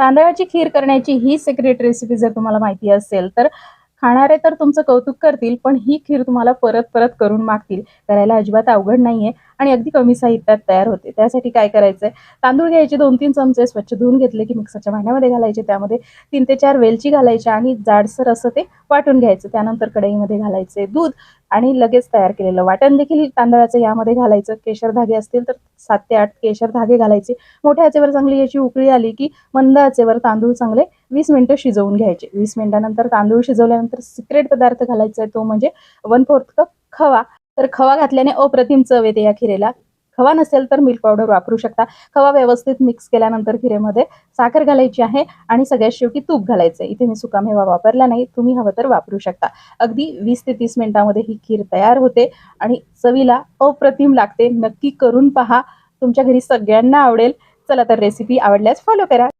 तांदळाची खीर करण्याची ही secret recipe जर तुम्हाला माहिती असेल तर खाणारे तर तुमचं कौतुक करतील पण ही खीर तुम्हाला परत परत करून मागतील. करायला अजिबात अवघड नाहीये आणि अगदी कमी साहित्यात तयार होते. त्यासाठी काय करायचंय? तांदूळ घ्यायचे दोन तीन चमचे स्वच्छ धुवून घेतले की मिक्सरच्या भांड्यामध्ये घालायचे. त्यामध्ये तीन ते चार वेलची घालायच्या आणि जाडसर असं ते वाटून घ्यायचं. त्यानंतर कढईमध्ये घालायचे दूध आणि लगेच तयार केलेलं वाटण देखील तांदळाचं यामध्ये घालायचं. केशर धागे असतील तर सात ते आठ केशर धागे घालायचे. मोठ्या आचेवर चांगली याची उकळी आली की मंद आचेवर तांदूळ चांगले वीस मिनिटं शिजवून घ्यायचे. वीस मिनिटानंतर तांदूळ शिजवल्यानंतर सिक्रेट पदार्थ घालायचा आहे तो म्हणजे वन फोर्थ कप खवा. तर खवा घातल्याने अप्रतिम चव येते या खिरेला. खवा नसेल तर मिल्क पावडर वापरू शकता. खवा व्यवस्थित मिक्स केल्यानंतर खिरेमध्ये साखर घालायची आहे आणि सगळ्यात शेवटी तूप घालायचं. इथे मी सुकामेवा वापरला नाही तुम्ही हवं तर वापरू शकता. अगदी वीस ते तीस मिनिटामध्ये ही खीर तयार होते आणि चवीला अप्रतिम लागते. नक्की करून पहा. तुमच्या घरी सगळ्यांना आवडेल. चला तर रेसिपी आवडल्यास फॉलो करा.